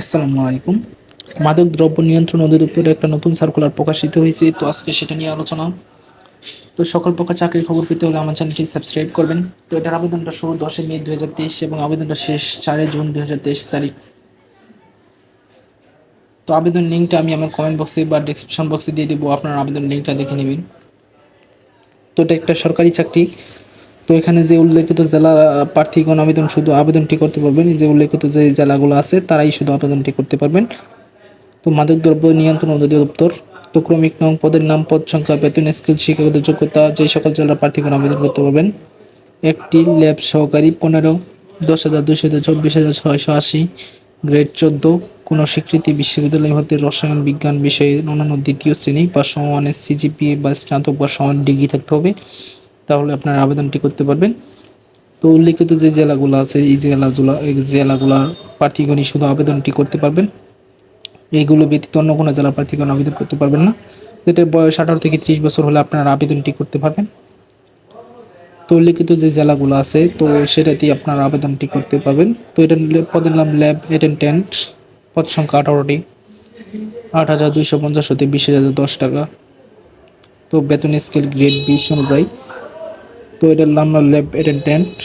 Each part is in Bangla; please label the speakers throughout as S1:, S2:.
S1: আসসালামু আলাইকুম। মাদক দ্রব্য নিয়ন্ত্রণ অধিদপ্তরে একটা নতুন সার্কুলার প্রকাশিত হয়েছে, তো আজকে সেটা নিয়ে আলোচনা। তো সকল প্রকার চাকরির খবর পেতে হলে আমার চ্যানেলটি সাবস্ক্রাইব করবেন। তো এটার আবেদনটা শুরু দশই মে দু হাজার তেইশ এবং আবেদনটা শেষ চারই জুন দু হাজার তেইশ তারিখ। তো আবেদন লিঙ্কটা আমি আমার কমেন্ট বক্সে বা ডিসক্রিপশন বক্সে দিয়ে দেবো, আপনার আবেদন লিঙ্কটা দেখে নেবেন। তো এটা একটা সরকারি চাকরি। তো এখানে যে উল্লেখিত জেলা প্রার্থীগণ আবেদন শুধু আবেদনটি করতে পারবেন যে উল্লেখিত যে জেলাগুলো আছে, তারাই শুধু আবেদনটি করতে পারবেন। তো মাদকদ্রব্য নিয়ন্ত্রণ অধিদপ্তর, তো ক্রমিক নং পদের নাম, পদ সংখ্যা, বেতন, স্কিল, শিক্ষাগত যোগ্যতা, যে সকল জেলার প্রার্থীগণ আবেদন করতে পারবেন। একটি ল্যাব সহকারী, পনেরো, দশ হাজার দুশো চব্বিশ হাজার ছয়শো আশি, গ্রেড চোদ্দ, কোনো স্বীকৃতি বিশ্ববিদ্যালয় হতে রসায়ন, বিজ্ঞান বিষয়ে অন্যান্য দ্বিতীয় শ্রেণি বা সমানের সিজিপিএ বা স্নাতক বা সমান ডিগ্রি থাকতে হবে। তাহলে আপনার আবেদনটি করতে পারবেন। তো উল্লেখিত যে জেলাগুলো আছে, এই জেলাগুলো, এই জেলাগুলোর প্রার্থীগণই শুধু আবেদনটি করতে পারবেন। এইগুলো ব্যতীত অন্য কোনো জেলার প্রার্থীগণ আবেদন করতে পারবেন না। এটার বয়স আঠারো থেকে ত্রিশ বছর হলে আপনারা আবেদনটি করতে পারবেন। তো উল্লেখিত যে জেলাগুলো আছে, তো সেটাতেই আপনারা আবেদনটি করতে পারবেন। তো এটা পদের নাম ল্যাব অ্যাটেন্ডেন্ট। পদ সংখ্যা আঠারোটি। আট হাজার দুইশো পঞ্চাশ হতে বিশ হাজার দশ টাকা। তো বেতন স্কেল গ্রেড বিশ অনুযায়ী। তো এটার নাম ল্যাব অ্যাটেন্ডেন্ট।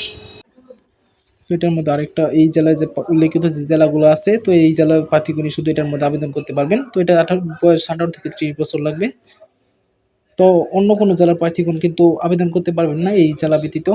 S1: তো এটার মধ্যে আরেকটা এই জেলায় যে উল্লেখিত যে জেলাগুলো আছে, তো এই জেলার প্রার্থীগুলি শুধু এটার মধ্যে আবেদন করতে পারবেন। তো এটা আঠারো, বয়স আঠারো থেকে ত্রিশ বছর লাগবে। তো অন্য কোনো জেলার প্রার্থীগণ কিন্তু আবেদন করতে পারবেন না এই জেলা ব্যতীত।